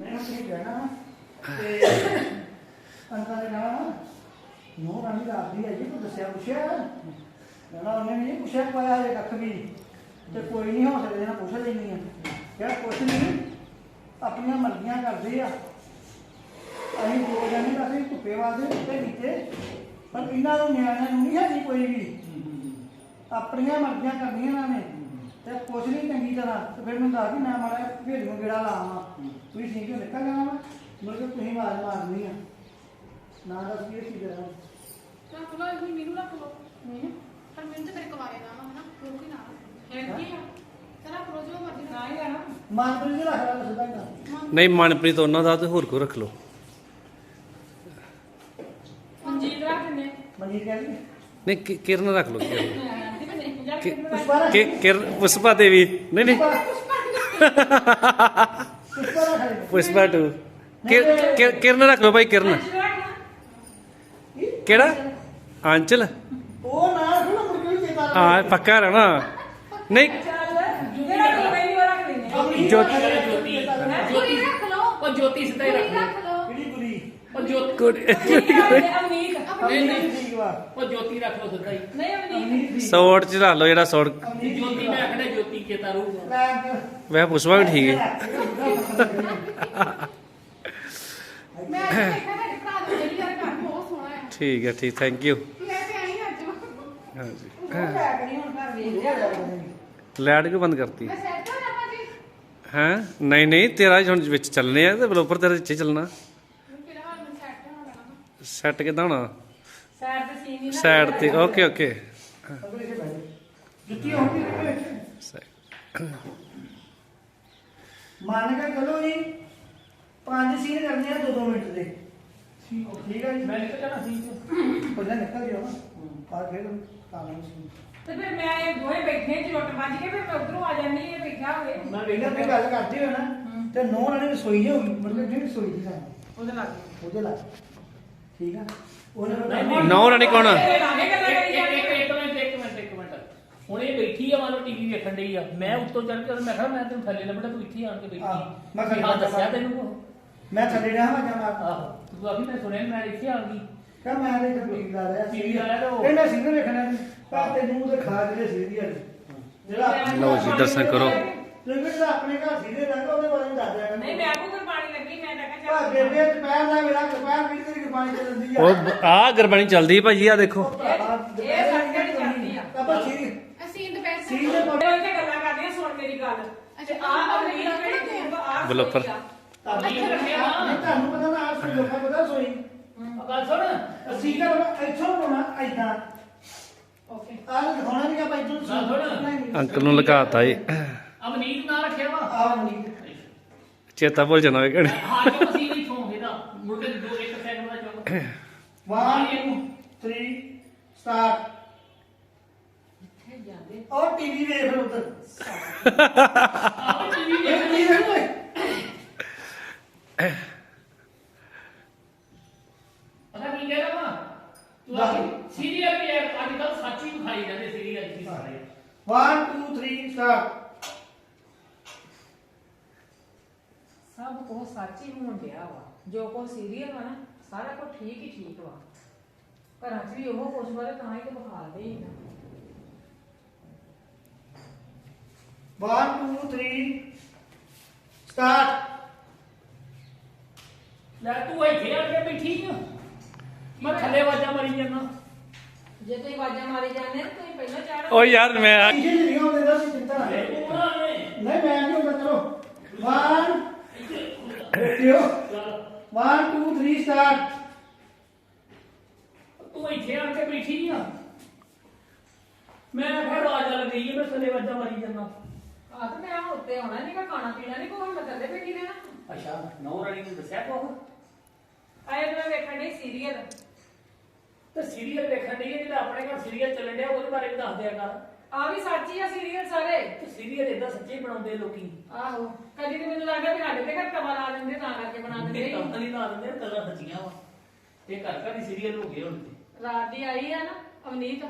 ਮੈਂ ਉੱਥੇ ਜਾਣਾ ਤੇ ਅੰਕਲ ਨੇ ਕਹਾ ਨੋ ਰਾਣੀ ਦੀ ਹੈ ਜੀ ਤੂੰ ਦੱਸਿਆ ਪੁੱਛਿਆ? ਕਹਿੰਦਾ ਉਹਨੇ ਨਹੀਂ ਪੁੱਛਿਆ ਪਾਇਆ ਜੇ ਕੱਖ ਵੀ। ਤੇ ਕੋਈ ਨਹੀਂ ਹੋ ਸਕਦੇ ਨਾ ਪੁੱਛ ਲੈਣੀ ਆ ਯਾਰ ਕੁਛ ਨਹੀਂ ਆਪਣੀਆਂ ਮਰਜ਼ੀਆਂ ਕਰਦੇ ਆ। ਅਸੀਂ ਦੋ ਜਣੇ ਤਾਂ ਅਸੀਂ ਧੁੱਪੇ ਵਾਦੇ ਉੱਤੇ ਨੀਚੇ ਪਰ ਇਹਨਾਂ ਨੂੰ ਨਿਆਣਿਆਂ ਨੂੰ ਨਹੀਂ ਹੈਗੀ ਕੋਈ ਵੀ। ਆਪਣੀਆਂ ਮਰਜ਼ੀਆਂ ਕਰਨੀਆਂ ਇਹਨਾਂ ਨੇ। ਤੇ ਕੁਛ ਨਹੀਂ ਚੰਗੀ ਤਰ੍ਹਾਂ। ਤੇ ਫਿਰ ਮੈਨੂੰ ਦੱਸ ਵੀ ਮੈਂ ਮਾੜਾ ਭੇਡ ਨੂੰ ਗੇੜਾ ਲਾਵਾਂ। ਤੁਸੀਂ ਠੀਕ ਹੋ? ਨਿਕਲ ਜਾਣਾ ਵਾ? ਮੁੜ ਕੇ ਤੁਸੀਂ ਆਵਾਜ਼ ਮਾਰਨੀ ਆ। ਨਾ ਦੱਸ ਕੀ ਸੀ ਕਰਾਂ? ਰੱਖ ਲਓ ਇਹ ਮੈਨੂੰ ਰੱਖ ਲਓ। ਮੈਨੂੰ ਪਰ ਮੈਨੂੰ ਤੇ ਮੇਰੇ ਕੁਵਾਰੇ ਦਾ ਨਾ ਹਨਾ? ਰੋਕ ਹੀ ਨਾ ਫਿਰ ਕੀ ਆ। ਤੇ ਰੱਖ ਲਓ ਜੋ ਮਰਜ਼ੀ। ਨਾ ਹੀ ਲੈਣਾ। ਮਾਨਪ੍ਰੀਤ ਜੀ ਰੱਖ ਲੈ ਸਿੱਧਾ ਹੀ ਕਰ ਨਹੀਂ ਮਨਪ੍ਰੀਤ ਉਹਨਾਂ ਦਾ ਤੇ ਹੋਰ ਕੋ ਰੱਖ ਲਓ। ਮਨਜੀਤ ਰੱਖ ਦਿੰਦੇ ਮਨਜੀਤ ਕਹਿੰਦੀ ਨਹੀਂ ਕਿ- ਕਿਰਨ ਰੱਖ ਯਾਰ ਕਿ- ਕਿ ਕਿਰਨ ਪੁਸ਼ਪਾ ਦੇਵੀ। ਨਹੀਂ ਨਹੀਂ। ਪੁਸ਼ਪਾ ਰੱਖ ਲੈ ਪੁਸ਼ਪਾ ਟੂ ਕਿਰਨ ਰੱਖ ਲਓ ਭਾਈ ਕਿਰਨ ਕਿਹੜਾ ਆਂਚਲ ਉਹ ਨਾ ਸੁਣ ਮੁੜ ਕੇ ਵੀ ਚੇਤਾ ਹਾਂ ਪੱਕਾ ਰਹਿਣਾ ਨਹੀਂ ਜਿਹੜਾ ਕੋਈ ਪਹਿਲੀ ਵਾਰ ਰੱਖ ਲੈਂਦੇ ਜੋ- ਪੂਰੀ ਰੱਖ ਲਓ ਉਹ ਜੋਤੀ ਸਿੱਧਾ ਹੀ ਪੂਰੀ ਰੱਖ ਲਓ। ਰੱਖ ਲਓ ਕਿਹੜੀ ਕੁੜੀ ਉਹ ਜੋਤੀ ਗੁੱਡ ਅਮਨੀਤ ਨਹੀਂ ਨਹੀਂ ਠੀਕ ਵਾ ਉਹ ਜੋਤੀ ਰੱਖ ਲਓ ਸਿੱਧਾ ਹੀ ਨਹੀਂ ਅਮਨੀਤ ਅਮਨੀਤ ਦੀ ਸੌਟ ਚ ਲਾ ਲਓ ਜਿਹੜਾ ਜੋਤੀ ਮੈਂ ਆਖਣਾ ਜੋਤੀ ਚੇਤਾ ਰਹੂਗਾ ਮੈਂ ਵੈ ਪੁਸ਼ਪਾ ਵੀ ਠੀਕ ਹੈ ਮੈਂ ਅੱਜ ਦੇਖਿਆ ਤੁਹਾਡੇ ਭਰਾ ਦਾ ਜਿਹੜੀ ਯਾਰ ਘਰ ਬਹੁਤ ਸੋਹਣਾ ਹੈ ਠੀਕ ਹੈ ਠੀਕ ਥੈਂਕ ਯੂ ਲੈ ਕੇ ਆਈ ਅੱਜ। ਹਾਂਜੀ। ਹੁਣ ਕਿਉਂ ਬੰਦ ਕਰਤੀ? ਮੈਂ ਸੈੱਟ ਹੋ ਜਾਵਾਂ ਜੀ ਹੈਂ? ਨਹੀਂ ਨਹੀਂ ਤੇਰਾ ਹੁਣ ਵਿੱਚ ਚੱਲਣੇ ਆ ਤੇ ਬਲੋਪਰ ਤੇਰੇ ਵਿੱਚ ਹੀ ਚੱਲਣਾ। ਫਿਲਹਾਲ ਮੈਂ ਸੈੱਟ ਹੋਣਾ ਕਿਦਾਂ ਹੋਣਾ? ਸਾਈਡ ਤੇ ਸੀਨ ਹੀ ਨਾ ਸਾਈਡ ਤੇ ਓਕੇ ਓਕੇ। ਜੁੱਤੀ ਹੁੰਦੀ ਹੈ ਵਿੱਚ ਮੰਨ ਕੇ ਚਲੋ ਜੀ ਪੰਜ ਸੀਨ ਕਰਨੇ ਆ 2-2 ਮਿੰਟ ਦੇ। ਠੀਕ ਹੈ ਜੀ। ਮੈਂ ਨਿਕਲ ਜਾਣਾ ਸੀ ਪਹਿਲਾਂ ਨਿਕਲ ਜਾਓ ਨਾ। ਆ ਫਿਰ ਕੰਮ ਸੀ। ਤੇ ਫਿਰ ਮੈਂ ਇਹ ਦੋਵੇਂ ਬੈਠੇ ਚ ਰੋਟ ਵੱਜ ਕੇ ਫਿਰ ਮੈਂ ਉਧਰੋਂ ਆ ਜਾਂਦੀ ਇਹ ਬੈਠਾ ਹੋਵੇ। ਮੈਂ ਵੇਖਦਾ ਤੇ ਗੱਲ ਕਰਦੇ ਹੋ ਨਾ ਤੇ ਨੌ ਨਾਲੇ ਰਸੋਈ ਨਹੀਂ ਹੋਗੀ ਮਤਲਬ ਜਿਹੜੀ ਰਸੋਈ ਦੀ ਸਾਡੀ ਉਹਦੇ ਲੱਗ ਉਹਦੇ ਲੱਗ ਠੀਕ ਆ? ਉਹਨੇ ਨਹੀਂ, ਨਹੀਂ। ਨੌ ਰਾਣੀ ਕੌਣ ਆ? ਇਹ ਲਾਗੇ ਗੱਲਾਂ ਕਰੀ ਇੱਕ ਇੱਕ ਇੱਕ ਮਿੰਟ ਇੱਕ ਮਿੰਟ ਇੱਕ ਮਿੰਟ ਹੁਣ ਇਹ ਬੈਠੀ ਆ ਮਾਨੋ ਟੀਵੀ ਵੇਖਣ ਡਈ ਆ। ਮੈਂ ਉੱਤੋਂ ਚੜ ਕੇ ਮੈਂ ਕਿਹਾ ਮੈਂ ਤੈਨੂੰ ਥੱਲੇ ਲੱਭਣਾ ਤੂੰ ਇੱਥੇ ਆਣ ਕੇ ਬੈਠੀ। ਆਹ, ਮੈਂ ਮੈਂ ਦੱਸਿਆ ਤੈਨੂੰ? ਮੈਂ ਥੱਲੇ ਰਿਹਾ ਹਾਂ ਜਾਂ ਮੈਂ ਆਹੋ ਤੂੰ ਆਖੀ ਮੈਂ ਸੁਣਿਆ ਨੀ, ਮੈਂ ਇੱਥੇ ਆ ਗਈ। ਕਹ ਮੈਂ ਤੇ ਟੀਵੀ ਲਾ ਰਿਹਾ TV ਲਾ ਰਿਹਾ ਤੇ ਉਹ- ਸੀਰੀਅਲ ਵੇਖਣਾ ਨਹੀਂ ਪਰ ਤੈਨੂੰ ਤੇ ਖਾ ਜਿਹੜੇ ਸੀਰੀਅਲ ਜਿਹੜਾ ਲਓ ਜੀ, ਦਰਸ਼ਨ ਕਰੋ। ਲੇਕਿਨ ਜਿਹੜਾ ਆਪਣੇ ਘਰ ਸੀਰੀਅਲ ਲੱਗਾ ਉਹਦੇ ਬਾਰੇ ਦੱਸ ਦਿਆ ਕਰ। ਨਹੀਂ ਮੈਂ ਕੋ ਫਿਰ ਪਾਣੀ ਲੱਗੀ ਮੈਂ ਤਾਂ ਕਿਹਾ ਬੇਬੇ ਦੁਪਹਿਰ ਦਾ ਮੇਰਾ ਦੁਪਹਿਰ ਕਿਹੜੀ ਤਰੀਕ ਪਾਣੀ ਚੱਲਦੀ ਆ। ਉਹ ਆ ਗਰਬਣੀ ਚੱਲਦੀ ਭਾਜੀ ਆ ਦੇਖੋ। ਇਹ ਸੰਗਤ ਚੱਲਦੀ ਆ। ਆਪਾਂ ਸੀਰੀ ਅਸੀਂ ਦੁਪਹਿਰ ਸੀਰੀ ਸੇ ਦੇ ਚੱਲਦੀ ਆ ਤੇ ਗੱਲਾਂ ਕਰਦੀਆਂ ਸੁਣ ਮੇਰੀ ਗੱਲ ਤੇ ਆ ਅਮਨੀਤ ਕਿਹੜੀ ਤੂੰ ਆ ਬਲੋਪਰ। ਇੱਥੇ ਰੱਖਿਆ ਵਾ ਨਹੀਂ ਤੁਹਾਨੂੰ ਪਤਾ ਨਾ ਆਸ ਲੋਕਾਂ ਪਤਾ ਸੋਈ ਉਹ ਗੱਲ ਸੁਣ ਅਸੀਂ ਕਰ ਇੱਥੋਂ ਹੋਣਾ ਐਦਾਂ ਓਕੇ ਆਹ ਦਿਖਾਉਣਾ ਨਹੀਂ ਆਪਾਂ ਇੱਥੋਂ ਨਾ ਥੋੜ੍ਹਾ। ਅੰਕਲ ਨੂੰ ਲਗਾਤਾ ਏ ਅਮਨੀਤ ਨਾ ਰੱਖਿਆ ਵਾ ਆਹ ਨਹੀਂ ਚੇਤਾ ਭੁੱਲ ਜਾਣਾ ਵੇ ਘੜੀ ਹਾਂ ਜੋ ਅਸੀਂ ਨਹੀਂ ਥੋਂ ਇਹਦਾ ਮੁੜ ਕੇ ਦੋ ਇੱਕ ਸੈਕਿੰਡ ਦਾ ਚੁੱਕ 1 2 3 ਸਟਾਰਟ ਔਰ ਟੀਵੀ ਵੇਖ ਲਓ ਉਧਰ ਆਹ ਟੀਵੀ ਇਹ ਵੇਖ ਟੀਵੀ ਵੇਖ ਓਏ ਪਤਾ ਕੀ ਕਹਿ ਰਹਾ ਆਖੀ ਸੀਰੀਅਲ ਵੀ ਅੱਜ ਕੱਲ ਸੱਚੀ ਵਿਖਾਈ ਜਾਂਦੇ ਸੀਰੀਅਲ ਕੀ ਸਾਰੇ। 1 2 3 ਸਟਾਰਟ ਸਭ ਕੁਝ ਸੱਚ ਹੀ ਹੋਣ ਡਿਆ ਵਾ। ਜੋ ਕੋ ਸੀਰੀਅਲ ਵਾ ਨਾ ਸਾਰਾ ਕੁਝ ਠੀਕ ਹੀ ਠੀਕ ਵਾ। ਘਰਾਂ 'ਚ ਵੀ ਉਹ ਕੁਝ ਬਾਰੇ ਤਾਂ ਹੀ ਤੇ ਬਖਾਲਦੇ ਹੀ ਨਾ। 1 2 3 ਸਟਾਰਟ ਲੈ ਤੂੰ ਇੱਥੇ ਆ ਕੇ ਬੈਠੀ ਆ। ਮੈਂ ਥੱਲੇ ਵਾਜਾ ਮਾਰੀ ਜਾਂਦਾ। ਜੇ ਤੁਸੀਂ ਆਵਾਜ਼ਾਂ ਮਾਰੀ ਜਾਂਦੇ ਨਾ ਤੁਸੀਂ ਪਹਿਲਾਂ ਚਾੜ। ਓ ਯਾਰ ਮੈਂ ਆ- ਇਹ ਜਿਹੜੀਆਂ ਹੁੰਦੇ ਦਾ ਸੀ ਚਿੰਤਾ ਨਾ ਕਰੋ। ਉਹਨਾਂ ਨੇ। ਨਹੀਂ ਮੈਂ ਨਹੀਂ ਹੁੰਦਾ ਚਲੋ। 1 ਦੇਖਿਓ। 1 2 3 ਸਟਾਰਟ ਤੂੰ ਇੱਥੇ ਆ ਕੇ ਬੈਠੀ ਆ। ਮੈਂ ਫਿਰ ਆਵਾਜ਼ ਲੱਗ ਗਈ ਮੈਂ ਥੱਲੇ ਵਾਜਾ ਮਾਰੀ ਜਾਂਦਾ। ਆ ਤੇ ਮੈਂ ਉੱਤੇ ਆਉਣਾ ਨਹੀਂ ਖਾਣਾ ਪੀਣਾ ਨਹੀਂ ਕੋਈ ਮੈਂ ਥੱਲੇ ਬੈਠੀ ਰਹਿਣਾ। ਅੱਛਾ ਨੌ ਰਾਣੀ ਨੇ ਦੱਸਿਆ ਕੋ ਆਏ ਮੈਂ ਵੇਖਣ ਡਈ ਸੀਰੀਅਲ ਤੇ ਸੀਰੀਅਲ ਵੇਖਣ ਦੀ ਜਿਹੜਾ ਆਪਣੇ ਘਰ ਸੀਰੀਅਲ ਚੱਲਣ ਡਿਆ ਉਹਦੇ ਬਾਰੇ ਵੀ ਦੱਸ ਦਿਆ ਕਰ ਆ ਵੀ ਸੱਚ ਆ ਸੀਰੀਅਲ ਸਾਰੇ ਤੇ ਸੀਰੀਅਲ ਇਦਾਂ ਸੱਚੇ ਬਣਾਉਂਦੇ ਲੋਕੀ ਆਹੋ ਕਦੀ ਤੇ ਮੈਨੂੰ ਲੱਗਦਾ ਵੀ ਸਾਡੇ ਤੇ ਘਰ ਤਵਾ ਲਾ ਦਿੰਦੇ ਤਾਂ ਕਰਕੇ ਬਣਾ ਦਿੰਦੇ। ਕੰਮ ਨਹੀਂ ਲਾ ਦਿੰਦੇ ਕਲਰ ਸੱਚੀਆਂ ਵਾ ਇਹ ਘਰ ਘਰ ਹੀ ਸੀਰੀਅਲ ਹੋ ਗਏ ਹੁਣ ਤੇ ਰਾਤ ਦੀ ਆਈ ਆ ਨਾ ਅਵਨੀਤ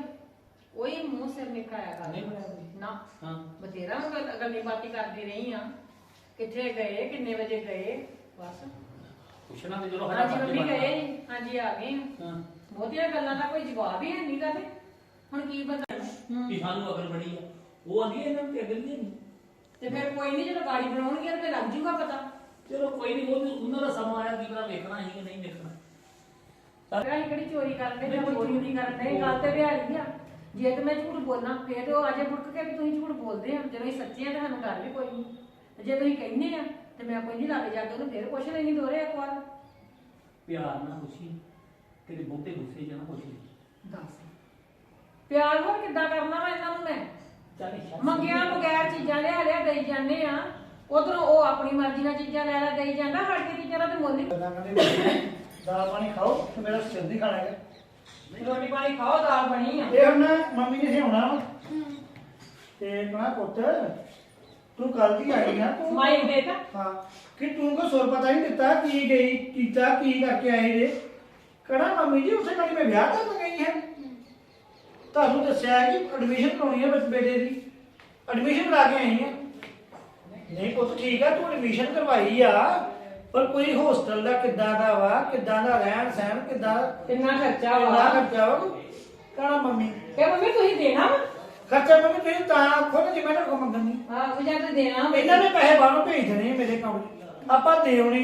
ਉਹੀ ਮੂੰਹ ਸਿਰ ਨਿਕਾਇਆ ਕਰ ਨਹੀਂ ਹੋਇਆ ਕੋਈ। ਨਾ ਹਾਂ ਬਥੇਰਾ ਗੱਲ- ਗੱਲੀ ਬਾਤੀ ਕਰਦੀ ਰਹੀ ਆ ਕਿੱਥੇ ਗਏ ਕਿੰਨੇ ਵਜੇ ਗਏ ਬਸ ਪੁੱਛਣਾ ਤੇ ਚਲੋ ਸਾਡਾ ਹਾਂਜੀ ਫਰਜ਼ ਮੰਮੀ। ਗਏ ਨੀ। ਹਾਂਜੀ ਆ ਗਏ ਆ। ਹਾਂ ਬਹੁਤੀਆਂ ਗੱਲਾਂ ਦਾ ਕੋਈ ਜਵਾਬ ਹੀ ਹੈ ਨਹੀਂ ਕਰਦੇ ਹੁਣ ਕੀ ਬੰਦਾ ਵੀ ਸਾਨੂੰ ਅਗਰ ਬੜੀ ਆ। ਉਹ ਆਂਦੀ ਇਹਨਾਂ ਨੂੰ ਤੇ ਅਗਰ ਨਹੀਂ ਤੇ ਫਿਰ ਕੋਈ ਨਹੀਂ ਜਦੋਂ ਗਾੜੀ ਬਣਾਉਣਗੇ ਤੇ ਲੱਗ ਜੂਗਾ ਪਤਾ। ਚਲੋ ਕੋਈ ਨਹੀਂ ਉਹ ਉਹਨਾਂ ਦਾ ਸਮਾਂ ਆਇਆ ਕੀ ਪਤਾ ਵੇਖਣਾ ਸੀ ਕਿ ਨਹੀਂ ਵੇਖਣਾ। ਅਸੀਂ ਕਿਹੜੀ ਚੋਰੀ ਕਰਨ ਦੇ ਜਾਂ ਚੋਰੀ ਨਹੀਂ ਕਰਨ ਦੇ ਗੱਲ ਤੇ ਵਿਹਾਰੀ ਆ। ਜੇ ਤੇ ਮੈਂ ਝੂਠ ਬੋਲਾਂ ਫੇਰ ਤੇ ਉਹ ਅਜੇ ਮੁੜਕ ਕੇ ਵੀ ਤੁਸੀਂ ਝੂਠ ਬੋਲਦੇ ਆ। ਜਦੋਂ ਅਸੀਂ ਸੱਚੇ ਆ ਤਾਂ ਸਾਨੂੰ ਗੱਲ ਵੀ ਕੋਈ ਨਹੀਂ ਤੇ ਜੇ ਤੁਸੀਂ ਕਹਿੰਦੇ ਆ ਤੇ ਮੈਂ ਕੋਈ ਨਹੀਂ ਲੱਗ ਜਾ ਕੇ ਉਹਨੂੰ ਫੇਰ ਪੁੱਛ ਲੈਣੀ ਦੋਰੇ ਇੱਕ ਵਾਰ। ਪਿਆਰ ਨਾਲ ਪੁੱਛੀ ਤੇਰੇ ਬਹੁਤੇ ਗੁੱਸੇ ਜਾਂ ਪੁੱਛੀ ਦੱਸ। ਪਿਆਰ ਹੋਰ ਕਿੱਦਾਂ ਕਰਨਾ ਵਾ ਇਹਨਾਂ ਨੂੰ ਮੈਂ? ਚੱਲ ਮੰਗਿਆ ਬਗੈਰ ਚੀਜ਼ਾਂ ਲਿਆ ਲਿਆ ਦੇਈ ਜਾਂਦੇ ਆ। ਉਧਰੋਂ ਉਹ ਆਪਣੀ ਮਰਜ਼ੀ ਨਾਲ ਚੀਜ਼ਾਂ ਲੈ ਲੈ ਦੇਈ ਜਾਂਦਾ ਸਾਡੇ ਚੀਜ਼ਾਂ ਦਾ ਤੇ ਮੁੱਲ ਹੀ ਕਹਿੰਦੇ ਦਾਲ ਪਾਣੀ ਖਾਓ ਤੇ ਮੇਰਾ ਸਿਰ ਨਹੀਂ ਖਾਣਾ ਹੈਗਾ। ਰੋਟੀ ਪਾਣੀ ਖਾਓ ਦਾਲ ਬਣੀ ਆ। ਇਹ ਹੁਣ ਨਾ ਮੰਮੀ ਨੇ ਸਿਆਉਣਾ ਵਾ। ਤੇ ਕਹਣਾ ਪੁੱਤ ਤੂੰ ਕੱਲ ਦੀ ਆਈ ਨਾ ਤੂੰ ਮਾਈ ਦੇਤਾ ਹਾਂ ਕਿ ਤੂੰ ਕੋ ਸੁਰ ਪਤਾ ਨਹੀਂ ਦਿੱਤਾ ਕੀ ਗਈ ਕੀਤਾ ਕੀ ਕਰਕੇ ਆਏ ਜੇ? ਕਹਣਾ ਮੰਮੀ ਜੀ ਉਸੇ ਨਾਲ ਮੈਂ ਵਿਆਹ ਕਰਨ ਗਈ ਹੈ। ਤੁਹਾਨੂੰ ਦੱਸਿਆ ਕਿ ਐਡਮਿਸ਼ਨ ਕਰਾਉਣੀ ਹੈ ਬਸ ਬੇਟੇ ਦੀ। ਐਡਮਿਸ਼ਨ ਕਰਾ ਕੇ ਆਈ ਹੈ। ਨਹੀਂ ਪੁੱਤ ਠੀਕ ਆ ਤੂੰ ਐਡਮਿਸ਼ਨ ਕਰਵਾਈ ਆ ਪਰ ਕੋਈ ਹੋਸਟਲ ਦਾ ਕਿੱਦਾਂ ਦਾ ਵਾ ਕਿੱਦਾਂ ਦਾ ਰਹਿਣ ਸਹਿਣ ਕਿੱਦਾਂ ਕਿੰਨਾ ਖਰਚਾ ਕਿੰਨਾ ਵਾ ਖਰਚਾ ਵਾ ਕਹਣਾ ਮੰਮੀ। ਇਹ ਮੰਮੀ ਤੁਸੀਂ ਦੇਣਾ ਵਾ? ਖਰਚਾ ਮੰਮੀ ਤੁਸੀਂ ਤਾਂ ਖੁਦ ਜਿਵੇਂ ਕੋ ਮੰਗਣੀ ਹਾਂ ਉਹ ਜਾਂ ਤੇ ਦੇਣਾ ਵਾ। ਇਹਨਾਂ ਨੇ ਪੈਸੇ ਬਾਹਰੋਂ ਭੇਜ ਦੇਣੇ ਆ ਮੇਰੇ 'ਚ। ਆਪਾਂ ਦੇ ਆਉਣੇ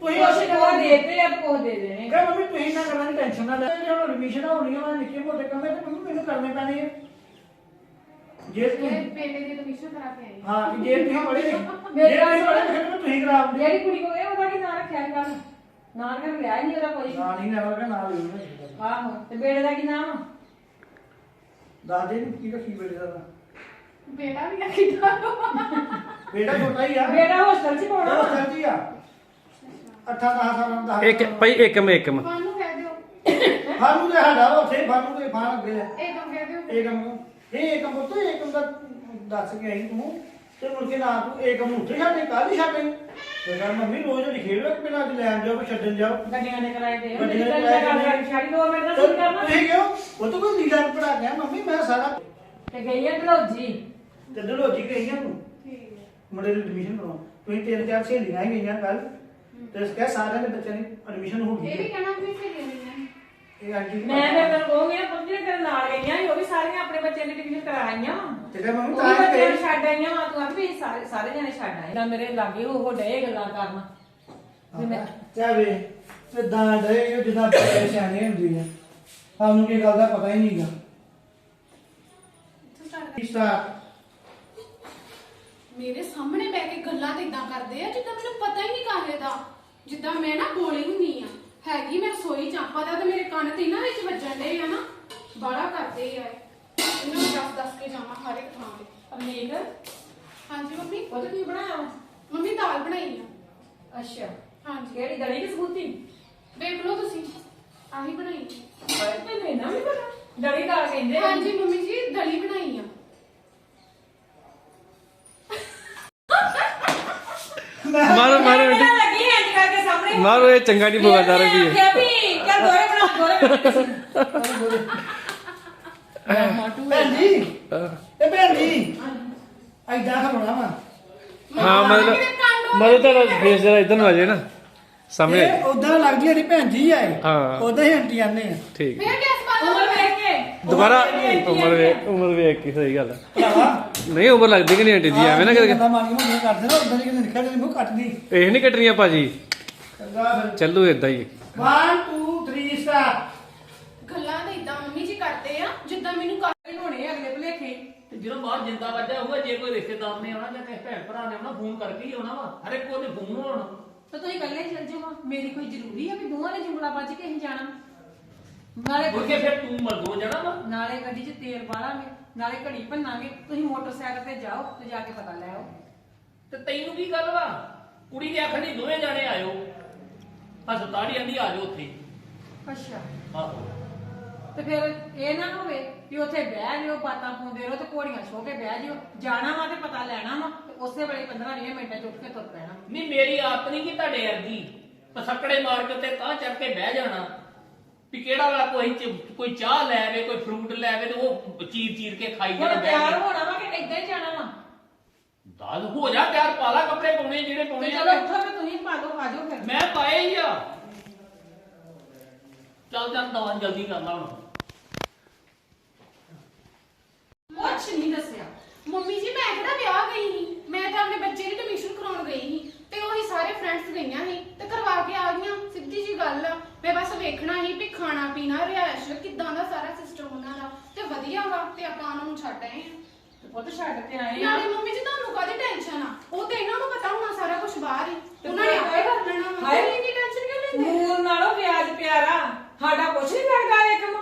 ਤੁਸੀਂ ਕੁਛ ਕੋ ਦੇਤੇ ਆ ਤੇ ਕੁਛ ਦੇ ਦੇਣੇ ਕਹ ਮੰਮੀ ਤੁਸੀਂ ਨਾ ਕਰਨਾ ਟੈਨਸ਼ਨ ਨਾ ਲੈ। ਜੇ ਹੁਣ ਐਡਮਿਸ਼ਨ ਹੋਣੀਆਂ ਵਾ ਨਿੱਕੇ ਮੋਟੇ ਕੰਮੇ ਤੇ ਮੰਮੀ ਮੈਨੂੰ ਕਰਨੇ ਪੈਣੇ ਆ। ਜੇ ਤੁਸੀਂ ਬੇਟੇ ਦੀ ਐਡਮਿਸ਼ਨ ਕਰਾ ਕੇ ਆਈ। ਹਾਂ ਜੇ ਤੁਸੀਂ ਪੜ੍ਹੇ ਲਿਖੇ ਮੇਰੀ ਜੇ ਗੱਲ ਤੁਸੀਂ ਸੁਣੋ। ਲਿਖੇ ਤੁਸੀਂ ਕਰਾ ਦਿਓ। ਜਿਹੜੀ ਕੁੜੀ ਕੋ ਇਹ ਉਹਦਾ ਕੀ ਨਾਂ ਰੱਖਿਆ ਕੱਲ ਨਾਂ ਕਰ ਲਿਆ ਹੀ ਨਹੀਂ ਉਹਦਾ ਕੋਈ? ਨਾ ਨਹੀਂ ਲੈਣਾ ਕਿ ਨਾਲ ਹੀ ਹੋਣਾ ਆਹੋ ਤੇ ਬੇੜੇ ਦਾ ਕੀ ਨਾਮ ਆ ਦੱਸ ਦੇ ਨੀ ਕੀ ਰੱਖੀ ਬੇਟੇ ਦਾ ਨਾਂ। ਬੇਟਾ ਵੀ ਕਿੱਦਾਂ ਬੇਟਾ ਛੋਟਾ ਹੀ ਆ। ਬੇੜਾ ਹੋਸਟਲ ਚ ਪਾਉਣਾ ਉਹ ਵਾ। ਕਰਦੀ ਆ। 8 10 ਸਾਲਾਂ ਦਾ ਇੱਕ ਭਾਈ ਇੱਕਮ ਇੱਕਮ ਫਾਨੂੰ ਕਹਿ ਦਿਓ। ਫਾਰੂ ਦੇ ਸਾਡਾ ਉੱਥੇ ਫਾਰੂ ਦੇ ਫਾਰ ਅੱਗੇ ਆ। ਇਹ ਤਾਂ ਕਹਿ ਦਿਓ। ਏਕਮ ਨੂੰ। ਇਹ ਏਕਮ ਪੁੱਤ ਏਕਮ ਦਾ ਦੱਸ ਕੇ ਆਈ ਤੂੰ। ਤੇ ਮੁੜ ਕੇ ਨਾ ਤੂੰ ਏਕਮ ਨੂੰ ਉੱਥੇ ਛੱਡੇ ਕੱਲ ਹੀ ਛੱਡੇ ਤੇ ਕਹਿੰਦਾ ਮੰਮੀ ਰੋਜ਼ ਰੋਜ਼ ਖੇਡ ਲੋ ਕਿ ਬਿਨਾਂ ਅੱਜ ਲੈਣ ਜਾਓ ਕਿ ਛੱਡਣ ਜਾਓ। ਗੱਡੀਆਂ ਦੇ ਕਿਰਾਏ ਤੇ ਗੱਡੀਆਂ ਦੇ ਗੱਡੀਆਂ ਕਿਰਾਏ ਦਾ ਤੇ। ਗੱਲ ਛੱਡ ਦੋ ਮਿੰਟ ਦਾ ਤੇ ਕੀ ਕਰਨਾ ਤੁਸੀਂ ਕਿਉਂ? ਉਹ ਤਾਂ ਕੋਈ ਲੀਲਾ ਪੜਾ ਗਿਆ ਮੰਮੀ ਮੈਂ ਸਾਰਾ ਤੇ ਗਈ ਆ ਢਲੋਜੀ ਤੇ ਦਲੋਜੀ ਗਈਆਂ ਤੂੰ? ਠੀਕ ਹੈ ਮੁੰਡੇ ਦੀ ਐਡਮਿਸ਼ਨ ਕਰਾਉਣ ਤੁਸੀਂ ਤਿੰਨ ਚਾਰ ਸਹੇਲੀਆਂ ਹੀ ਗਈਆਂ ਕੱਲ ਤੇ ਇਸ ਕਹਿ ਸਾਰਿਆਂ ਦੇ ਬੱਚਿਆਂ ਦੀ ਐਡਮਿਸ਼ਨ ਹੋ ਇਹ ਵੀ ਗਈ ਕਹਿਣਾ ਵੀ ਸਹੀ ਨਹੀਂ ਇਹ ਆਂਟੀ ਮੈਂ ਫਿਰ ਤੈਨੂੰ ਕਹੂੰਗੀ ਨਾ ਪੁੱਤ ਜਿਹੜੇ ਤੇਰੇ ਨਾਲ ਗਈਆਂ ਸੀ, ਉਹ ਵੀ ਸਾਰੀਆਂ ਆਪਣੇ ਬੱਚਿਆਂ ਦੀ ਟਿਕਟ ਕਰਾਈਆਂ ਵਾ। ਤੇ ਕਹਿੰਦਾ ਮੰਮੀ ਉਹ ਵੀ ਤਾਂ ਬੱਚਿਆਂ ਨੂੰ ਹੀ ਛੱਡ ਆਈਆਂ ਵਾ ਤੂੰ ਆਪ ਵੀ ਸਾਰੇ ਸਾਰੇ ਜਣੇ ਛੱਡ ਆਏ। ਤਾਂ ਮੇਰੇ ਲਾਗੇ ਉਹ ਉਹ ਡਏ ਗੱਲਾਂ ਕਰਨ। ਵੀ ਮੈਂ ਕਿਆ ਵੇ ਸਿੱਧਾ ਡੇ ਜਿੱਦਾਂ ਬੱਚੇ ਸਿਆਣੇ ਹੁੰਦੇ ਆ। ਸਾਨੂੰ ਕੀ ਗੱਲ ਦਾ ਪਤਾ ਹੀ ਨਹੀਂਗਾ ਕਰ। ਮੇਰੇ ਸਾਹਮਣੇ ਬੈ ਕੇ ਗੱਲਾਂ ਤੇ ਇਦਾਂ ਕਰਦੇ ਆ ਜਿੱਦਾਂ ਮੈਨੂੰ ਪਤਾ ਹੀ ਨਹੀਂ ਕਾਹੇ ਦਾ। ਜਿੱਦਾਂ ਮੈਂ ਨਾ ਬੋਲੀ ਹੁੰਨੀ ਆ ਹੈਗੀ ਮੈਂ ਰਸੋਈ ਚ ਆ, ਪਤਾ ਤੇ ਮੇਰੇ ਕੰਨ ਤੇ ਇਹਨਾਂ ਵਿੱਚ ਵੱਜਣ ਦੇ ਆ ਨਾ ਬੜਾ ਕਰਦੇ ਆ ਇਹ। ਇਹਨਾਂ ਨੂੰ ਦੱਸ ਦੱਸ ਕੇ ਜਾਵਾਂ ਹਰ ਇੱਕ ਥਾਂ ਤੇ। ਅਮਨੀਤ ਹਾਂਜੀ ਮੰਮੀ? ਉਹ ਕੀ ਬਣਾਇਆ ਵਾ? ਮੰਮੀ ਦਾਲ ਬਣਾਈ ਆ। ਅੱਛਾ। ਹਾਂਜੀ। ਕਿਹੜੀ ਦਲੀ ਦੀ ਸਬੂਤੀ? ਵੇਖ ਲਓ ਤੁਸੀਂ ਆਹੀ ਬਣਾਈ ਪਰ ਤੇ ਮੈਨਾਂ ਵੀ ਪਤਾ ਦਲੀ ਦਾ ਕਹਿੰਦੇ ਆ। ਹਾਂਜੀ ਮੰਮੀ ਜੀ ਦਲੀ ਬਣਾਈ ਆ। ਮਾਰੋ ਮਾਰੋ ਮੈਂ ਕਿਹਾ ਲੱਗੀ ਐਂ ਜੀ ਕਰਕੇ ਸਾਹਮਣੇ ਮਾਰੋ ਇਹ ਚੰਗਾ ਨਹੀਂ ਬੋਲਦਾ ਰਵੀ। ਵੀ? ਚੱਲ ਦੋਰੇ ਬਣਾ ਮਾਟੂ ਭੈਣ ਜੀ ਇਹ ਭੈਣ ਜੀ ਐਦਾਂ ਖਲੋਣਾ ਵਾ। ਹਾਂ ਮਤਲਬ ਮਤਲਬ ਤੁਹਾਡਾ ਫੇਸ ਜਰਾ ਇਧਰ ਨੂੰ ਆ ਜਾਏ ਨਾ ਸਾਹਮਣੇ। ਇਹ ਉਦਾਂ ਲੱਗਦੀ ਹੈ ਭੈਣ ਜੀ ਆ ਇਹ। ਹਾਂ। ਉਦਾਂ ਹੀ ਆਂਟੀ ਆਨੇ ਆ। ਠੀਕ। ਫੇਰ ਕਿਸ ਬਾਤ ਉਮਰ ਵੇਖ ਕੇ? ਦੁਬਾਰਾ ਉਮਰ ਵੇ ਉਮਰ ਵੇਖ ਕੇ ਸਹੀ ਗੱਲ ਹੈ ਭਰਾਵਾ। ਨਹੀਂ ਉਮਰ ਲੱਗਦੀ ਕਿ ਨਹੀਂ ਆਂਟੀ ਜੀ ਐਵੇਂ ਨਾ ਕਰਕੇ। ਗੱਲਾਂ ਮਾਰੀਆਂ ਹੁੰਦੀਆਂ ਕਰਦੇ ਨਾ ਉਦਾਂ ਦੀ ਨਿਕਲ ਜਾਂਦੀ ਮੂੰਹ ਕੱਟਦੀ ਇਹ ਨਹੀਂ ਕੱਟਣੀਆਂ ਭਾਜੀ। ਚੱਲੂ ਇਦਾਂ ਹੀ। 1 2 3 ਸਟਾਰਟ ਗੱਲਾਂ ਤਾਂ ਇਦਾਂ ਮੰਮੀ ਜੀ ਕਰਦੇ ਆ ਜਿੱਦਾਂ ਮੈਨੂੰ ਕਰ ਹੋਣੇ ਅਗਲੇ ਭਲੇਖੇ। ਤੇ ਜਦੋਂ ਬਾਹਰ ਜਿੰਦਾ ਵੱਜਾ ਹੋਊਗਾ ਜੇ ਕੋਈ ਰਿਸ਼ਤੇਦਾਰ ਨੇ ਆਉਣਾ ਜਾਂ ਕਿਸੇ ਭੈਣ ਭਰਾ ਨੇ ਆਉਣਾ ਫੋਨ ਕਰਕੇ ਹੀ ਆਉਣਾ ਵਾ। ਹਰ ਇੱਕ ਉਹਦੇ ਫੋਨ ਹੋਣਾ ਤਾਂ ਤੁਸੀਂ ਇਕੱਲੇ ਚੱਲ ਜਾਓ ਮੇਰੀ ਕੋਈ ਜ਼ਰੂਰੀ ਹੈ ਵੀ ਦੋਵਾਂ ਨੇ ਜੁਗਲਾ ਵੱਜ ਕੇ ਅਸੀਂ ਜਾਣਾ। ਨਾਲੇ ਮੁੜ ਕੇ ਫਿਰ ਤੂੰ ਮਰਦੋ ਜਾਣਾ ਵਾ। ਨਾਲੇ ਗੱਡੀ 'ਚ ਤੇਲ ਪਾਲਾਂਗੇ ਨਾਲੇ ਘੜੀ ਭੰਨਾਂਗੇ। ਤੁਸੀਂ ਮੋਟਰਸਾਈਕਲ ਤੇ ਜਾਓ ਤੇ ਜਾ ਕੇ ਪਤਾ ਲੈ ਆਓ। ਤੇ ਤੈਨੂੰ ਕੀ ਗੱਲ ਵਾ? ਕੁੜੀ ਨੇ ਆਖਣੀ ਦੋਵੇਂ ਜਾਣੇ ਆਇਓ। ਹਸਪਤਾਲ ਹੀ ਆਂਦੀ ਆ ਜਾਓ ਉੱਥੇ। ਅੱਛਾ। ਆਹੋ। ਤੇ ਫਿਰ ਇਹ ਨਾ ਹੋਵੇ ਕਿ ਉੱਥੇ ਬਹਿ ਜਿਓ ਬਾਤਾਂ ਪਾਉਂਦੇ ਰਹੋ ਤੇ ਘੋੜੀਆਂ ਛੋ ਕੇ ਬਹਿ ਜਿਓ। ਜਾਣਾ ਵਾ ਤੇ ਪਤਾ ਲੈਣਾ ਵਾ ਤੇ ਉਸੇ ਵੇਲੇ 15 20 ਮਿੰਟਾਂ 'ਚ ਉੱਠ ਕੇ ਤੁਰ ਪੈਣਾ। ਨਹੀਂ ਮੇਰੀ ਆਦਤ ਨਹੀਂ ਕਿ ਤੁਹਾਡੇ ਵਰਗੀ ਪਸਕੜੇ ਮਾਰ ਕੇ ਉੱਤੇ ਤਾਂ ਚੜ ਕੇ ਬਹਿ ਜਾਣਾ। ਵੀ ਕਿਹੜਾ ਵਾਲਾ ਕੋਈ ਚ- ਕੋਈ ਚਾਹ ਲੈ ਆਵੇ ਕੋਈ ਫਰੂਟ ਲੈ ਆਵੇ ਤੇ ਉਹ ਚੀਰ ਚੀਰ ਕੇ ਖਾਈ ਜਾਣਾ ਹੁਣ ਬਹਿ ਤਿਆਰ ਹੋਣਾ ਵਾ ਕਿ ਏਦਾਂ ਹੀ ਜਾਣਾ ਵਾ? ਦਾਲ ਹੋ ਜਾ ਤਿਆਰ ਪਾਲਾ ਕੱਪੜੇ ਪਾਉਣੇ ਜਿਹੜੇ ਪਾਉਣੇ ਚਲੋ ਉੱਠੋ ਤੇ ਤੁਸੀਂ ਪਾ ਲਓ ਆ ਜਾਓ ਫਿਰ। ਮੈਂ ਪਾਏ ਹੀ ਆ। ਚੱਲ ਚੱਲ ਦਵਾ ਜਲਦੀ ਕਰ ਲਾ ਹੁਣ। ਕੁਛ ਨਹੀਂ ਦੱਸਿਆ। ਮੰਮੀ ਜੀ ਮੈਂ ਕਿਹੜਾ ਵਿਆਹ ਗਈ ਸੀ? ਮੈਂ ਤਾਂ ਆਪਣੇ ਬੱਚੇ ਦੀ ਐਡਮਿਸ਼ਨ ਕਰਾਉਣ ਗਈ ਸੀ। ਤੇ ਉਹੀ ਸਾਰੇ ਫਰੈਂਡਸ ਗਈਆਂ ਸੀ। ਤੇ ਕਰਵਾ ਕੇ ਆ ਗਈਆਂ। ਸਿੱਧੀ ਜੀ ਗੱਲ ਆ। ਮੈਂ ਬਸ ਵੇਖਣਾ ਸੀ ਵੀ ਖਾਣਾ ਪੀਣਾ ਰਿਹਾਇਸ਼ ਕਿੱਦਾਂ ਦਾ ਸਾਰਾ ਸਿਸਟਮ ਉਹਨਾਂ ਦਾ। ਤੇ ਵਧੀਆ ਵਾ ਤੇ ਆਪਾਂ ਉਹਨਾਂ ਨੂੰ ਛੱਡ ਆਏ ਆ ਤੇ ਪੁੱਤ ਛੱਡ ਕੇ ਆਏ ਆ। ਨਾਲੇ ਮੰਮੀ ਜੀ ਤੁਹਾਨੂੰ ਕਾਹਦੀ ਟੈਨਸ਼ਨ ਆ? ਉਹ ਤੇ ਇਹਨਾਂ ਨੂੰ ਪਤਾ ਹੋਣਾ ਸਾਰਾ ਕੁਝ ਬਾਹਰ ਹੀ। ਉਹਨਾਂ ਨੇ ਆਪੇ ਕਰ ਲੈਣਾ ਵਾ। ਹਾਏ। ਇੰਨੀ ਟੈਨਸ਼ਨ ਕਿਉਂ ਲੈਂਦੇ? ਮੂਲ ਨਾਲੋਂ ਵਿਆਜ ਪਿਆਰਾ। ਸਾਡਾ ਕੁਛ ਨਹੀਂ ਲੱਗਦਾ ਏਕਮ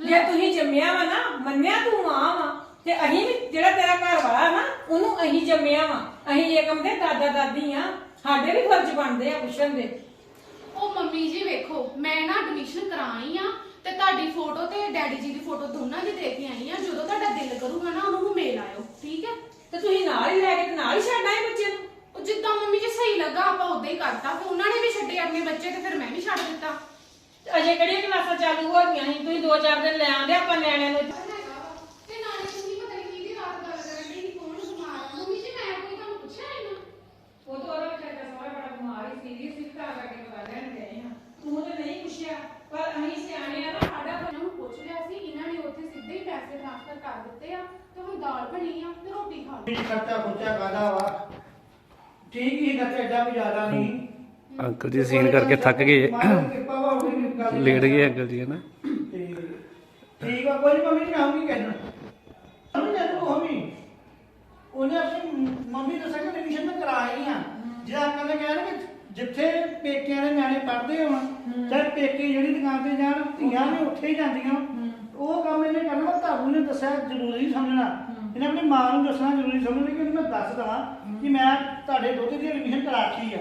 ਜੇ ਤੁਸੀਂ ਜੰਮਿਆ ਵਾ ਨਾ ਮੰਨਿਆ ਤੂੰ ਮਾਂ ਵਾ ਤੇ ਅਸੀਂ ਵੀ ਜਿਹੜਾ ਤੇਰਾ ਘਰ ਵਾਲਾ ਨਾ ਉਹਨੂੰ ਅਸੀਂ ਜੰਮਿਆ ਵਾ। ਅਸੀਂ ਏਕਮ ਦੇ ਦਾਦਾ ਦਾਦੀ ਆ। ਸਾਡੇ ਵੀ ਫਰਜ਼ ਬਣਦੇ ਆ ਪੁੱਛਣ ਦੇ। ਉਹ ਮੰਮੀ ਜੀ ਵੇਖੋ ਮੈਂ ਨਾ ਐਡਮਿਸ਼ਨ ਕਰਾਈ ਆ ਤੇ ਤੁਹਾਡੀ ਫੋਟੋ ਤੇ ਡੈਡੀ ਜੀ ਦੀ ਫੋਟੋ ਦੋਨਾਂ ਦੀ ਦੇ ਕੇ ਆਈ ਆ। ਜਦੋਂ ਤੁਹਾਡਾ ਦਿਲ ਕਰੂਗਾ ਨਾ ਉਹਨਾਂ ਨੂੰ ਮੇਲ ਆਇਓ ਠੀਕ ਹੈ ਤੇ ਤੁਸੀਂ ਨਾਲ ਹੀ ਲੈ ਕੇ ਤੇ ਨਾਲ ਹੀ ਛੱਡ ਆਏ ਬੱਚੇ ਨੂੰ ਉਹ ਜਿੱਦਾਂ ਮੰਮੀ ਜੀ ਸਹੀ ਲੱਗਾ ਆਪਾਂ ਉਦਾਂ ਹੀ ਕਰਤਾ ਫਿਰ ਉਹਨਾਂ ਨੇ ਵੀ ਛੱਡੇ ਆਪਣੇ ਬੱਚੇ ਤੇ ਫਿਰ ਮੈਂ ਵੀ ਛੱਡ ਦਿੱਤਾ ਤੇ ਅਜੇ ਕਿਹੜੀਆਂ ਚਾਲੂ ਹੋ ਗਈਆਂ ਸੀ ਤੁਸੀਂ ਦੋ ਚਾਰ ਦਿਨ ਲੈ ਆਂਦੇ ਆਪਾਂ ਨਿਆਣਿਆਂ ਨੂੰ ਇੱਥੇ। ਤੇ ਨਾਲੇ ਤੁਸੀਂ ਪਤਾ ਨਹੀਂ ਕਿਹਦੀ ਰਾਤ ਗੱਲ ਕਰਨ ਦੇ ਕੌਣ ਬਿਮਾਰ ਆ? ਮੰਮੀ ਜੀ ਮੈਂ ਕੋਈ ਤੁਹਾਨੂੰ ਪੁੱਛਿਆ ਹੀ ਨਾ। ਉਹ ਤੋਂ ਉਹਦਾ ਵਿਚਾਰਾ ਸੋਹਣਾ ਬੜਾ ਬਿਮਾਰ ਹੀ ਸੀਰੀਅਸ ਸੀ ਤਾਂ ਕਰਕੇ ਦਵਾ ਲੈਣ ਗਏ ਆ ਤੂੰ ਤੇ ਨਹੀਂ ਪੁੱਛਿਆ ਪਰ ਅਸੀਂ ਸਿਆਣੇ ਆ ਨਾ ਸਾਡਾ ਇਹਨਾਂ ਨੂੰ ਪੁੱਛ ਲਿਆ ਸੀ ਇਹਨਾਂ ਨੇ ਉੱਥੇ ਸਿੱਧੇ ਹੀ ਪੈਸੇ ਟ੍ਰਾਂਸਫਰ ਕਰ ਦਿੱਤੇ ਆ ਤੇ ਹੁਣ ਦਾਲ ਬਣੀ ਆ ਤੇ ਰੋਟੀ ਖਾ ਲਓ ਵੀ ਖਰਚਾ ਖੁਰਚਾ ਕਾਦਾ ਵਾ? ਠੀਕ ਹੀ ਖਰਚਾ ਐਡਾ ਵੀ ਜ਼ਿਆਦਾ ਨਹੀਂ। ਅੰਕਲ ਜੀ ਸੀਨ ਕਰਕੇ ਥੱਕ ਗਏ। ਮਾਲਕ ਦੀ ਕਿਰਪਾ ਲੇਟ ਗਏ ਅੰਕਲ ਜੀ ਹਨਾ? ਤੇ ਠੀਕ ਆ ਕੋਈ ਮੰਮੀ ਨੇ ਆਉਂ ਕੀ ਕਹਿਣਾ। ਮੰਮੀ ਨੇ ਤੂੰ ਹੋਮੀ ਉਹਨੇ ਆਪਣੀ ਮੰਮੀ ਨੂੰ ਸੈਕੰਡ ਐਡਮਿਸ਼ਨ ਤਾਂ ਕਰਾਈ ਆ। ਜਿਹੜਾ ਅੰਕਲ ਨੇ ਕਿਹਾ ਨਾ ਕਿ ਜਿੱਥੇ ਪੇਕਿਆਂ ਦੇ ਨਿਆਣੇ ਪੜ੍ਹਦੇ ਹੋਣ ਚਾਹੇ ਪੇਕੇ ਜਿਹੜੀ ਦੁਕਾਨ ਤੇ ਜਾਣ ਧੀਆਂ ਨੇ ਉੱਥੇ ਹੀ ਜਾਂਦੀਆਂ ਉਹ ਕੰਮ ਇਹਨੇ ਕਰਨਾ ਤੁਹਾਨੂੰ ਨੇ ਦੱਸਿਆ ਜ਼ਰੂਰੀ ਸਮਝਣਾ। ਇਹਨੇ ਆਪਣੀ ਮਾਂ ਨੂੰ ਦੱਸਣਾ ਜ਼ਰੂਰੀ ਸਮਝਣਾ ਕਿ ਮੈਂ ਦੱਸ ਦਵਾਂ ਕਿ ਮੈਂ ਤੁਹਾਡੇ ਦੋਤੇ ਦੀ ਐਡਮਿਸ਼ਨ ਕਰਾਤੀ ਆ।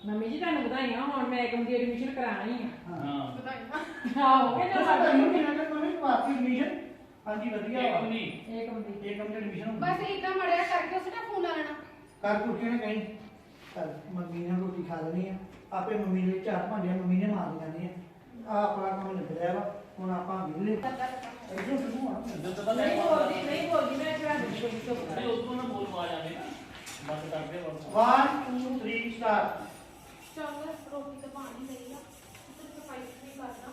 ਮੰਮੀ ਜੀ ਤੁਹਾਨੂੰ ਵਧਾਈਆਂ ਹੁਣ ਮੈਂ ਏਕਮ ਦੀ ਐਡਮਿਸ਼ਨ ਕਰਾਣੀ ਆ। ਹਾਂ। ਵਧਾਈਆਂ। ਆਹੋ ਕਹਿੰਦਾ ਸਾਡਾ ਸਾਡਾ ਨਹੀਂ ਕਿਹਾ ਕਿ ਮੰਮੀ ਕਰਾਤੀ ਐਡਮਿਸ਼ਨ ਹਾਂਜੀ ਵਧੀਆ ਇੱਕ ਵਾ ਨਹੀਂ। ਏਕਮ ਦੀ ਇਹ ਕੰਮ ਦੀ ਐਡਮਿਸ਼ਨ ਬਸ ਇਦਾਂ ਮੜਿਆ ਕਰਕੇ ਉਸੇ ਦਾ ਫੋਨ ਲਾ ਲੈਣਾ। ਕਰ ਕੁੱਟੀਆਂ ਨੇ ਕਹੀਂ ਚੱਲ ਮੰਮੀ ਨੇ ਰੋਟੀ ਖਾ ਲੈਣੀ ਆ। ਆਪੇ ਮੰਮੀ ਨੇ ਚਾਰ ਭਾਂਡੇ ਮੰਮੀ ਨੇ ਮਾਰ ਲੈਣੇ ਆ। ਆ ਆਪਣਾ ਕੰਮ ਨਿਬੜਿਆ ਵਾ। ਹੁਣ ਆਪਾਂ ਵਿਹਲੇ ਇਦੋਂ ਸ਼ੁਰੂ ਹੋਣਾ ਜਦੋਂ ਪਤਾ ਨਹੀਂ ਬੋਲਦੀ ਨਹੀਂ ਬੋਲਦੀ ਮੈਂ ਚੜਾ ਦਿੱਤੀ ਕੋਈ ਤੋਂ ਨਾ ਬੋਲ ਪਾ ਜਾਂਦੇ ਨਾ। ਬੰਦ ਕਰ ਦੇ ਬਸ 1 2 3 ਸਟਾਰਟ ਚੱਲ ਰੋਟੀ ਤਾਂ ਬਣ ਹੀ ਗਈ ਆ। ਤੇ ਸਫ਼ਾਈ ਵੀ ਕਰਨਾ।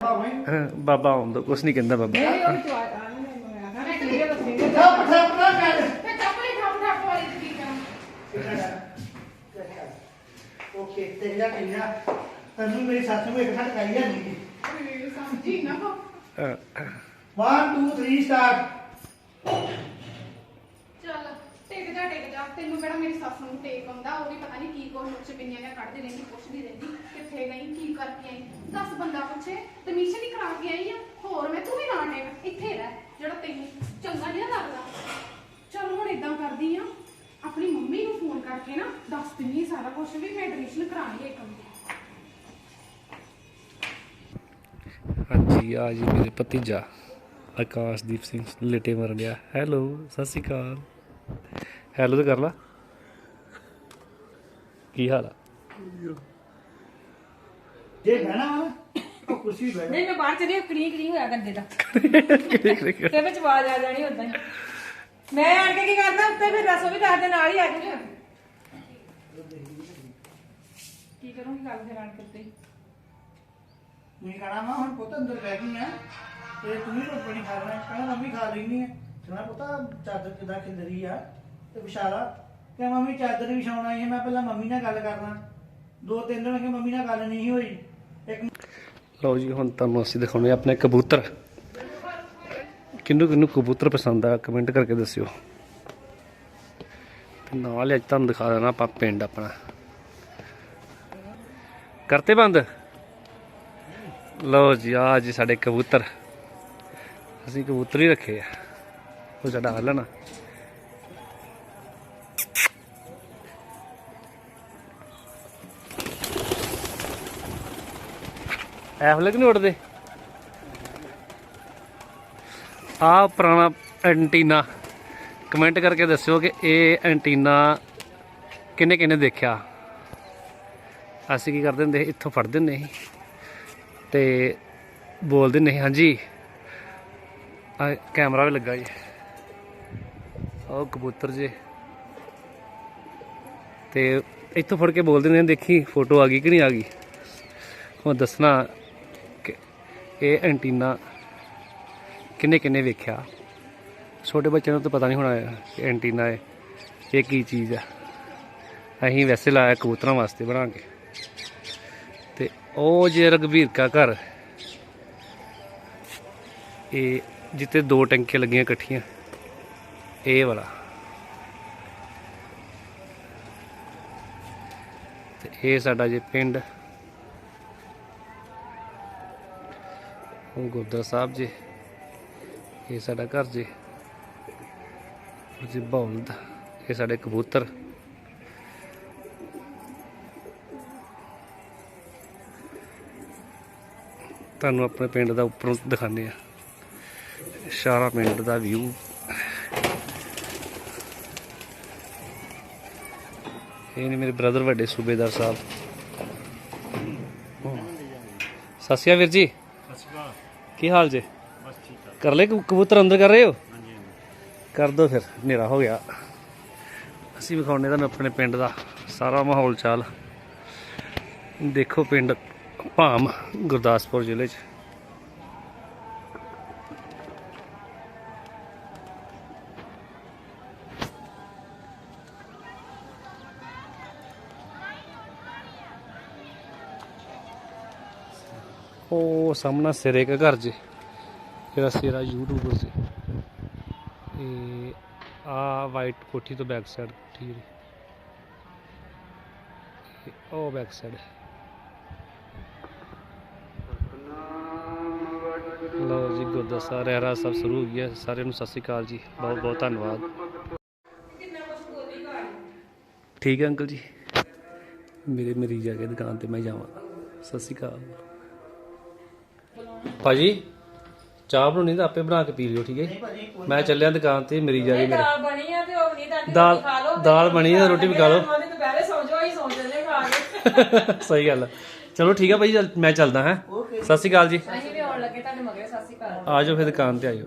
ਭਾਵੇਂ ਬਾਬਾ ਆਉਂਦਾ ਕੁਛ ਨਹੀਂ ਕਹਿੰਦਾ ਬਾਬਾ। ਮੈਂ ਠੱਪ ਠੱਪ ਵਾਲੀ ਕੀ ਕਰਾਂ ਓਕੇ ਤੇਰਾ ਕਿੰਨਾ ਤੈਨੂੰ ਮੇਰੀ ਸੱਸ ਨੂੰ ਇੱਕ ਖੜ ਕਾਈ ਜਾਂਦੀ ਓਏ, ਸਮਝੀ ਨਾ ਕੋ ਅਹ, 1 2 3 ਸਟਾਰਟ ਚੱਲ ਟਿਕ ਜਾ ਟਿਕ ਜਾ ਤੈਨੂੰ ਕਿਹੜਾ ਮੇਰੀ ਸੱਸ ਨੂੰ ਟੇਕ ਆਉਂਦਾ, ਉਹ ਵੀ ਪਤਾ ਨਹੀਂ ਕੀ ਕੁਛ ਨੁਕਸ ਪਿੰਨੀਆਂ ਜਾਂ ਕੱਢਦੀ ਰਹਿੰਦੀ, ਪੁੱਛਦੀ ਰਹਿੰਦੀ, ਕਿੱਥੇ ਗਈ, ਕੀ ਕਰਕੇ ਆਈ। ਦਸ ਬੰਦਾ ਪੁੱਛੇ, ਤੇ ਹੀ ਕਰਾ ਕੇ ਆਈ ਆ? ਹੋਰ ਮੈਂ, ਤੂੰ ਵੀ ਨਾ ਟੇਕ ਇੱਥੇ ਰਹਿ, ਜਿਹੜਾ ਤੈਨੂੰ ਚੰਗਾ ਨਹੀਂ ਲੱਗਦਾ। ਚਲ ਹੁਣ ਇਦਾਂ ਕਰਦੀ ਆ, ਆਪਣੀ ਮੰਮੀ ਨੂੰ ਫੋਨ ਕਰਕੇ ਨਾ ਦੱਸ ਦਿੰਨੀ ਸਾਰਾ ਕੁਝ ਵੀ, ਮੈਂ ਐਡਮਿਸ਼ਨ ਕਰਾਣੀ ਹੈ ਇੱਕ ਦੀ ਹਾਂਜੀ, ਆ ਜੀ ਮੇਰੇ ਭਤੀਜਾ, ਆਕਾਸ਼ਦੀਪ ਸਿੰਘ, ਲੇਟੇ ਮਰ ਗਿਆ। ਹੈਲੋ ਸਤਿ ਸ਼੍ਰੀ ਅਕਾਲ। ਹੈਲੋ ਤੇ ਕਰ ਲਾ। ਕੀ ਹਾਲ ਆ? ਜੇ ਬਹਿਣਾ ਵਾ, ਤਾਂ ਕੁਰਸੀ ਬੈਠ ਨਹੀਂ ਮੈਂ ਬਾਹਰ ਚਲੀ ਕਰੀ ਕਰੀ ਹੋਇਆ ਗੰਦੇ ਦਾ। ਤੇ ਵਿੱਚ ਆਵਾਜ਼ ਆ ਜਾਣੀ ਉਦਾਂ ਹੀ। ਮੈਂ ਆਣ ਕੇ ਕੀ ਕਰਦਾ ਉੱਤੇ ਫਿਰ ਰਸੋ ਵੀ ਦੱਸ ਦੇ ਨਾਲ ਹੀ ਆ ਜੂਗਾ ਕੀ ਕਰੂੰਗੀ ਗੱਲ ਫਿਰ ਆਣ ਕੇ ਉੱਤੇ ਨਹੀਂ ਖਾਣਾ ਵਾ ਹੁਣ ਪੁੱਤ ਅੰਦਰ ਬਹਿ ਗਈ ਆ। ਤੇ ਤੂੰ ਹੀ ਰੋਟੀ ਨਹੀਂ ਖਾ ਲੈਣਾ ਕਹਿੰਦਾ ਮੰਮੀ ਖਾ ਲੈਣੀ ਹੈ ਕਹਿੰਦਾ ਪੁੱਤ ਚਾਦਰ ਕਿਦਾਂ ਖਿੰਦਰੀ ਆ? ਤੇ ਵਿਸ਼ਾਲਾ ਕਿ ਮੰਮੀ ਚਾਦਰ ਵਿਛਾਉਣ ਆਈ ਹੈ, ਮੈਂ ਪਹਿਲਾਂ ਮੰਮੀ ਨਾਲ ਗੱਲ ਕਰਨਾ ਦੋ ਤਿੰਨ ਦਿਨ ਕਿ ਮੰਮੀ ਨਾਲ ਗੱਲ ਨਹੀਂ ਹੋਈ। ਇੱਕ ਲਓ ਜੀ, ਹੁਣ ਤੁਹਾਨੂੰ ਅਸੀਂ ਦਿਖਾਉਣੇ ਆ ਆਪਣੇ ਕਬੂਤਰ। ਕਿੰਨੂੰ ਕਿੰਨੂੰ ਕਬੂਤਰ ਪਸੰਦ ਆ? ਕਮੈਂਟ ਕਰਕੇ ਦੱਸਿਓ। ਤੇ ਨਾਲ ਅੱਜ ਤੁਹਾਨੂੰ ਦਿਖਾ ਦੇਣਾ ਆਪਾਂ ਪਿੰਡ ਆਪਣਾ। ਕਰਤੇ ਬੰਦ? ਲਓ ਜੀ ਆ ਜੀ ਸਾਡੇ ਕਬੂਤਰ। ਅਸੀਂ ਕਬੂਤਰ ਹੀ ਰੱਖੇ ਆ। ਉਹ ਸਾਡਾ ਹੱਲ ਆ ਨਾ ਨਹੀਂ ਉੱਡਦੇ? ਆ ਪੁਰਾਣਾ ਐਂਟੀਨਾ। ਕਮੈਂਟ ਕਰਕੇ ਦੱਸਿਓ ਕਿ ਇਹ ਐਂਟੀਨਾ ਕਿੰਨੇ ਕਿੰਨੇ ਦੇਖਿਆ? ਅਸੀਂ ਕੀ ਕਰਦੇ ਹੁੰਦੇ ਇੱਥੋਂ ਫੜਦੇ ਹੁੰਦੇ ਸੀ। ਤੇ ਬੋਲਦੇ ਹੁੰਦੇ ਹਾਂਜੀ। ਆ ਕੈਮਰਾ ਵੀ ਲੱਗਾ ਜੀ। ਉਹ ਕਬੂਤਰ ਜੇ। ਤੇ ਇੱਥੋਂ ਫੜ ਕੇ ਬੋਲਦੇ ਨੇ ਦੇਖੀ, ਫੋਟੋ ਆ ਗਈ ਕਿ ਨਹੀਂ ਆ ਗਈ? ਹੁਣ ਦੱਸਣਾ ਇਹ ਐਂਟੀਨਾ ਕਿੰਨੇ ਕਿੰਨੇ ਵੇਖਿਆ? ਛੋਟੇ ਬੱਚਿਆਂ ਨੂੰ ਤਾਂ ਪਤਾ ਨਹੀਂ ਹੋਣਾ ਕਿ ਐਂਟੀਨਾ ਹੈ, ਇਹ ਕੀ ਚੀਜ਼ ਹੈ ਅਸੀਂ ਵੈਸੇ ਲਾਇਆ ਕਬੂਤਰਾਂ ਵਾਸਤੇ ਬਣਾ ਕੇ। ਤੇ ਉਹ ਜੇ ਰਗਵੀਰ ਕਾ ਘਰ, ਇਹ ਜਿੱਤੇ ਦੋ ਟੈਂਕੀਆਂ ਲੱਗੀਆਂ ਇਕੱਠੀਆਂ, ਇਹ ਵਾਲਾ। ਤੇ ਇਹ ਸਾਡਾ ਜੇ ਪਿੰਡ ਉਹ ਗੁਰਦੁਆਰਾ ਸਾਹਿਬ ਜੀ। ਇਹ ਸਾਡਾ ਘਰ ਜੀ। ਜੀ ਬੌਲਦ ਇਹ ਸਾਡੇ ਕਬੂਤਰ। ਤੁਹਾਨੂੰ ਆਪਣੇ ਪਿੰਡ ਦਾ ਉੱਪਰੋਂ ਦਿਖਾਉਂਦੇ ਆ ਸਾਰਾ ਪਿੰਡ ਦਾ ਵਿਊ ਇਹ ਨੇ ਮੇਰੇ ਬ੍ਰਦਰ ਵੱਡੇ ਸੂਬੇਦਾਰ ਸਾਹਿਬ। ਸਤਿ ਸ਼੍ਰੀ ਅਕਾਲ ਵੀਰ ਜੀ। ਕੀ ਹਾਲ ਜੇ? ਕਰ ਲੈ ਕਬੂਤਰ ਅੰਦਰ ਕਰ ਰਹੇ ਹੋ? ਕਰ ਦੋ ਫਿਰ, ਹਨੇਰਾ ਹੋ ਗਿਆ। ਅਸੀਂ ਵਿਖਾਉਣੇ ਤੁਹਾਨੂੰ ਆਪਣੇ ਪਿੰਡ ਦਾ ਸਾਰਾ ਮਾਹੌਲ ਚਾਲ। ਦੇਖੋ ਪਿੰਡ, ਭਾਮ, ਗੁਰਦਾਸਪੁਰ ਜ਼ਿਲ੍ਹੇ 'ਚ। ਉਹ ਸਾਹਮਣਾ ਸਿਰੇ ਕਾ ਘਰ ਜੀ, ਜਿਹੜਾ ਸਿਰਾ ਯੂਟਿਊਬਰ ਸੀ ਇਹ ਆ ਵਾਈਟ ਕੋਠੀ ਤੋਂ ਬੈਕ ਸਾਈਡ ਠੀਕ ਹੈ ਉਹ ਬੈਕ ਸਾਈਡ ਲਓ ਜੀ, ਗੁਰਦੁਆਰਾ ਰਹਿਰਾ ਸਭ ਸ਼ੁਰੂ ਹੋ ਗਿਆ। ਸਾਰਿਆਂ ਨੂੰ ਸਤਿ ਸ਼੍ਰੀ ਅਕਾਲ ਜੀ। ਬਹੁਤ ਬਹੁਤ ਧੰਨਵਾਦ। ਠੀਕ ਹੈ ਅੰਕਲ ਜੀ? ਮੇਰੇ ਮਰੀਜ਼ ਆ ਕੇ ਦੁਕਾਨ ਤੇ, ਮੈਂ ਜਾਵਾਂ। ਸਤਿ ਸ਼੍ਰੀ ਅਕਾਲ। ਭਾਜੀ ਚਾਹ ਬਣਾਉਣੀ ਤਾਂ ਆਪੇ ਬਣਾ ਕੇ ਪੀ ਲਿਓ ਠੀਕ ਹੈ ਮੈਂ ਚੱਲਿਆ ਦੁਕਾਨ ਤੇ ਮਰੀਜ਼ ਆ ਗਏ ਮੇਰੇ ਦਾਲ ਬਣੀ ਆ ਤੇ ਉਹ ਨਹੀਂ ਤਾਂ ਦਾਲ ਦਾਲ ਬਣੀ ਆ ਰੋਟੀ ਵੀ ਖਾ ਲਓ। ਮਾਨੇ ਦੁਪਹਿਰੇ ਸੌ ਜਾਓ ਹੀ ਸੌ ਜਲੇ ਖਾ ਕੇ। ਸਹੀ ਗੱਲ ਆ। ਚਲੋ ਠੀਕ ਆ ਭਾਈ ਮੈਂ ਚੱਲਦਾ ਹਾਂ? ਸਤਿ ਸ਼੍ਰੀ ਅਕਾਲ ਜੀ। ਅਸੀਂ ਵੀ ਆਉਣ ਲੱਗੇ ਤੁਹਾਡੇ ਮਗਰੇ ਸਤਿ ਸ਼੍ਰੀ ਅਕਾਲ। ਆ ਜਾਓ ਫਿਰ ਦੁਕਾਨ ਤੇ ਆਇਓ